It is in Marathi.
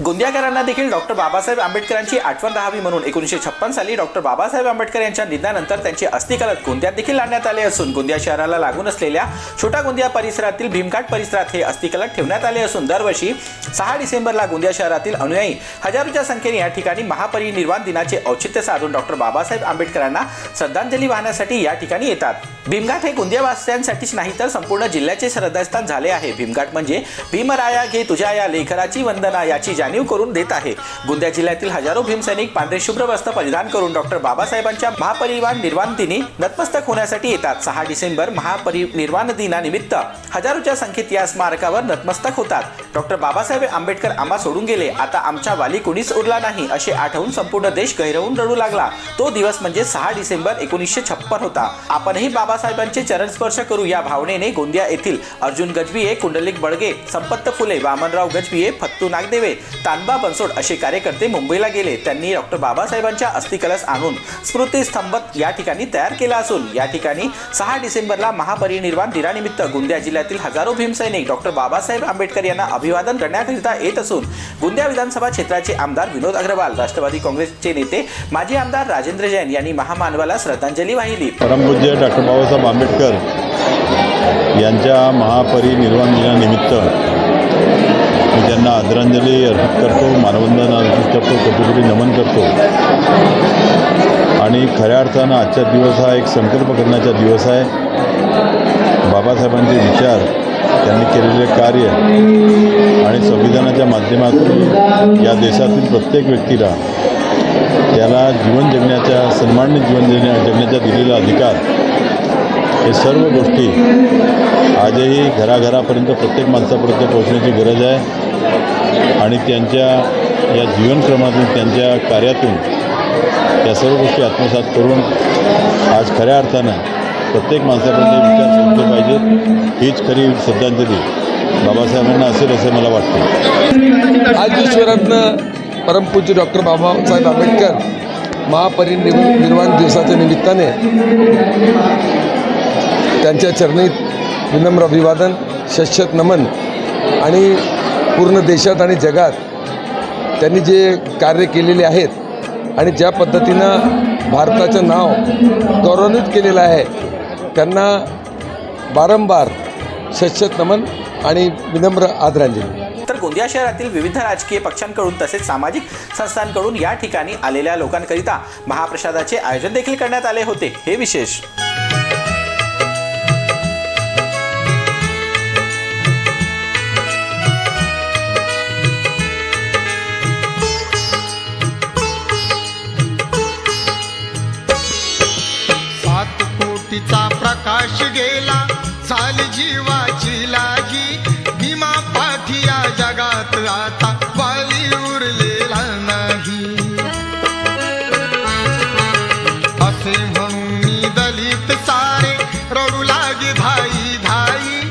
गोंदियाकरांना देखील डॉक्टर बाबासाहेब आंबेडकरांची आठवण राहावी म्हणून एकोणीसशे छप्पन साली डॉक्टर बाबासाहेब आंबेडकर यांच्या निधनानंतर त्यांची अस्थिकलत गोंदियात देखील आणण्यात आले असून गोंदिया शहराला लागून असलेल्या छोटा गोंदिया परिसरातील भीमघाट परिसरात हे अस्थिकलत ठेवण्यात आले असून दरवर्षी सहा डिसेंबरला गोंदिया शहरातील अनुयायी हजारोच्या संख्येने या ठिकाणी महापरिनिर्वाण दिनाचे औचित्य साधून डॉक्टर बाबासाहेब आंबेडकरांना श्रद्धांजली वाहण्यासाठी या ठिकाणी येतात. भीमघाट हे गोंदियावासियांसाठीच नाही तर संपूर्ण जिल्ह्याचे श्रद्धास्थान झाले आहे. भीमघाट म्हणजे भीमराया घे तुझ्या या लेखराची वंदना याची जाणीव करून देत आहे. गोंदिया जिल्ह्यातील हजारो भीमसैनिक पांढरे शुभ्र वस्त्र परिधान करून डॉक्टर बाबासाहेबांच्या महापरिवार निर्वाण दिनी नतमस्तक होण्यासाठी येतात. सहा डिसेंबर महापरिनिर्वाण दिनानिमित्त हजारोच्या संख्येत या स्मारकावर नतमस्तक होतात. डॉक्टर बाबासाहेब आंबेडकर आंबा सोडून गेले. आता आमच्या वाली कुणीच उरला नाही असे आठवून संपूर्ण देश गैरवून रडू लागला. तो दिवस म्हणजे सहा डिसेंबर एकोणीसशे छप्पन होता. आपणही बाबासाहेबांचे चरण स्पर्श करू या भावनेने गोंदिया येथील अर्जुन गजबिये कुंडलिक बळगे संपत्त फुले वामनराव गजबिये फत्तू नागदेवे तानबा बनसोड असे कार्यकर्ते मुंबईला गेले. त्यांनी डॉक्टर बाबासाहेबांच्या अस्थिकलश आणून स्मृतीस्तंभ या ठिकाणी तयार केला असून या ठिकाणी सहा डिसेंबरला महापरिनिर्वाण दिनानिमित्त गोंदिया जिल्ह्यातील हजारो भीमसैनिक डॉक्टर बाबासाहेब आंबेडकर यांना अभिवादन करण्याकरिता येत असून गोंदिया विधानसभा क्षेत्राचे आमदार विनोद अग्रवाल राष्ट्रवादी काँग्रेसचे नेते माजी आमदार राजेंद्र जैन यांनी महामानवाला श्रद्धांजली वाहिली. परमपूज्य डॉक्टर बाबासाहेब आंबेडकर यांच्या महापरिनिर्वाण दिनानिमित्त मी त्यांना आदरांजली अर्पित करतो मानवंदना अर्पित करतो कोटीकोटी नमन करतो. आणि खऱ्या अर्थानं आजचा दिवस हा एक संकल्प करण्याचा दिवस आहे. बाबासाहेबांचे विचार त्यांनी केलेले कार्य आणि संविधानाच्या माध्यमातून या देशातील प्रत्येक व्यक्तीला त्याला जीवन जगण्याच्या सन्मान्य जीवन जगण्या जगण्याचा दिलेला अधिकार हे सर्व गोष्टी आजही घराघरापर्यंत प्रत्येक माणसापर्यंत पोहोचण्याची गरज आहे. आणि त्यांच्या या जीवनक्रमातून त्यांच्या कार्यातून या सर्व गोष्टी आत्मसात करून आज खऱ्या अर्थानं प्रत्येक माणसापर्यंत विचार पोहोचले पाहिजेत हीच खरी श्रद्धांजली बाबासाहेबांना असेल असं मला वाटतं. आज ईश्वरातनं परमपूज्य डॉक्टर बाबासाहेब आंबेडकर महापरिनिर्वाण दिवसाच्या निमित्ताने त्यांच्या चरणीत विनम्र अभिवादन शश्वत नमन आणि पूर्ण देशात आणि जगात त्यांनी जे कार्य केलेले आहेत आणि ज्या पद्धतीनं भारताचं नाव गौरवान्वित केलेलं आहे त्यांना वारंवार शश्यत नमन आणि विनम्र आदरांजली. तर गोंदिया शहरातील विविध राजकीय पक्षांकडून तसेच सामाजिक संस्थांकडून या ठिकाणी आलेल्या लोकांकरिता महाप्रसादाचे आयोजन देखील करण्यात आले होते. हे विशेष. सात कोटीचा 他一，他。